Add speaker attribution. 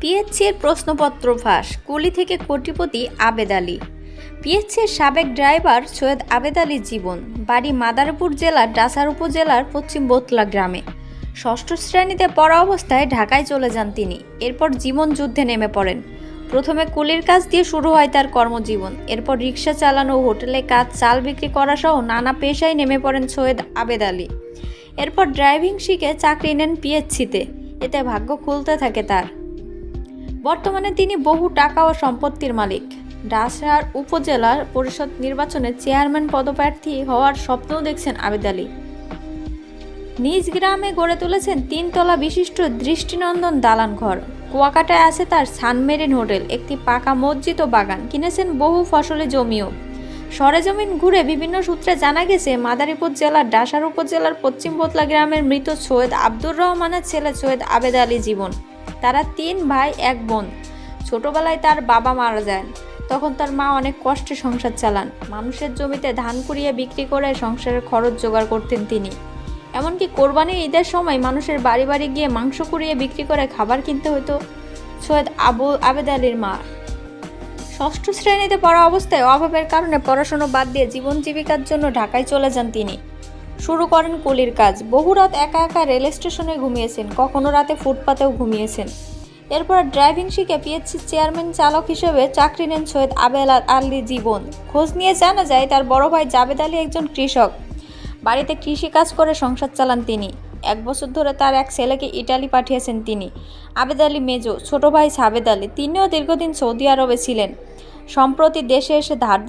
Speaker 1: পিএইচসির প্রশ্নপত্র ফাঁস, কুলি থেকে কোটিপতি আবেদ আলী। পিএইচসির সাবেক ড্রাইভার সৈয়দ আবেদ আলীর জীবন, বাড়ি মাদারীপুর জেলার ডাসার উপজেলার পশ্চিম বোতলা গ্রামে। ষষ্ঠ শ্রেণীতে পড়া অবস্থায় ঢাকায় চলে যান তিনি। এরপর জীবন যুদ্ধে নেমে পড়েন। প্রথমে কুলির কাজ দিয়ে শুরু হয় তার কর্মজীবন। এরপর রিক্সা চালানো, হোটেলে কাজ, চাল বিক্রি করা সহ নানা পেশায় নেমে পড়েন সৈয়দ আবেদ আলী। এরপর ড্রাইভিং শিখে চাকরি নেন পিএইচসিতে। এতে ভাগ্য খুলতে থাকে তার। বর্তমানে তিনি বহু টাকা ও সম্পত্তির মালিক। ডাসার উপজেলার পরিষদ নির্বাচনে চেয়ারম্যান পদপ্রার্থী হওয়ার স্বপ্নও দেখছেন আবেদ আলী। নিজ গ্রামে গড়ে তুলেছেন তিনতলা বিশিষ্ট দৃষ্টিনন্দন দালান ঘর। কুয়াকাটায় আছে তার সানমেরিন হোটেল, একটি পাকা মসজিদ ও বাগান। কিনেছেন বহু ফসলি জমিও। সরেজমিন ঘুরে বিভিন্ন সূত্রে জানা গেছে, মাদারীপুর জেলার ডাসার উপজেলার পশ্চিম বোতলা গ্রামের মৃত সৈয়দ আব্দুর রহমানের ছেলে সৈয়দ আবেদ আলী জীবন। তারা তিন ভাই, এক বোন। ছোটবেলায় তার বাবা মারা যান। তখন তার মা অনেক কষ্টে সংসার চালান। মানুষের জমিতে ধান কুড়িয়ে বিক্রি করে সংসারের খরচ জোগাড় করতেন তিনি। এমনকি কোরবানির ঈদের সময় মানুষের বাড়ি বাড়ি গিয়ে মাংস কুড়িয়ে বিক্রি করে খাবার কিনতে হতো সৈয়দ আবু আবেদ আলীর মা। ষষ্ঠ শ্রেণীতে পড়া অবস্থায় অভাবের কারণে পড়াশুনো বাদ দিয়ে জীবন জীবিকার জন্য ঢাকায় চলে যান তিনি। শুরু করেন কুলির কাজ। বহু রাত একা একা রেল স্টেশনে ঘুমিয়েছেন, কখনো রাতে ফুটপাতেও ঘুমিয়েছেন। এরপর ড্রাইভিং শিখে পিএইচসি চেয়ারম্যান চালক হিসেবে চাকরি নেন সৈয়দ আবেল আলী জীবন। খোঁজ নিয়ে জানা যায়, তার বড় ভাই জাবেদ আলী একজন কৃষক। বাড়িতে কৃষি কাজ করে সংসার চালান তিনি। এক বছর ধরে তার এক ছেলেকে ইটালি পাঠিয়েছেন তিনি। আবেদ আলী মেজো, ছোট ভাই সাবেদ আলী। তিনিও দীর্ঘদিন সৌদি আরবে ছিলেন। সম্প্রতি দেশে এসে ধার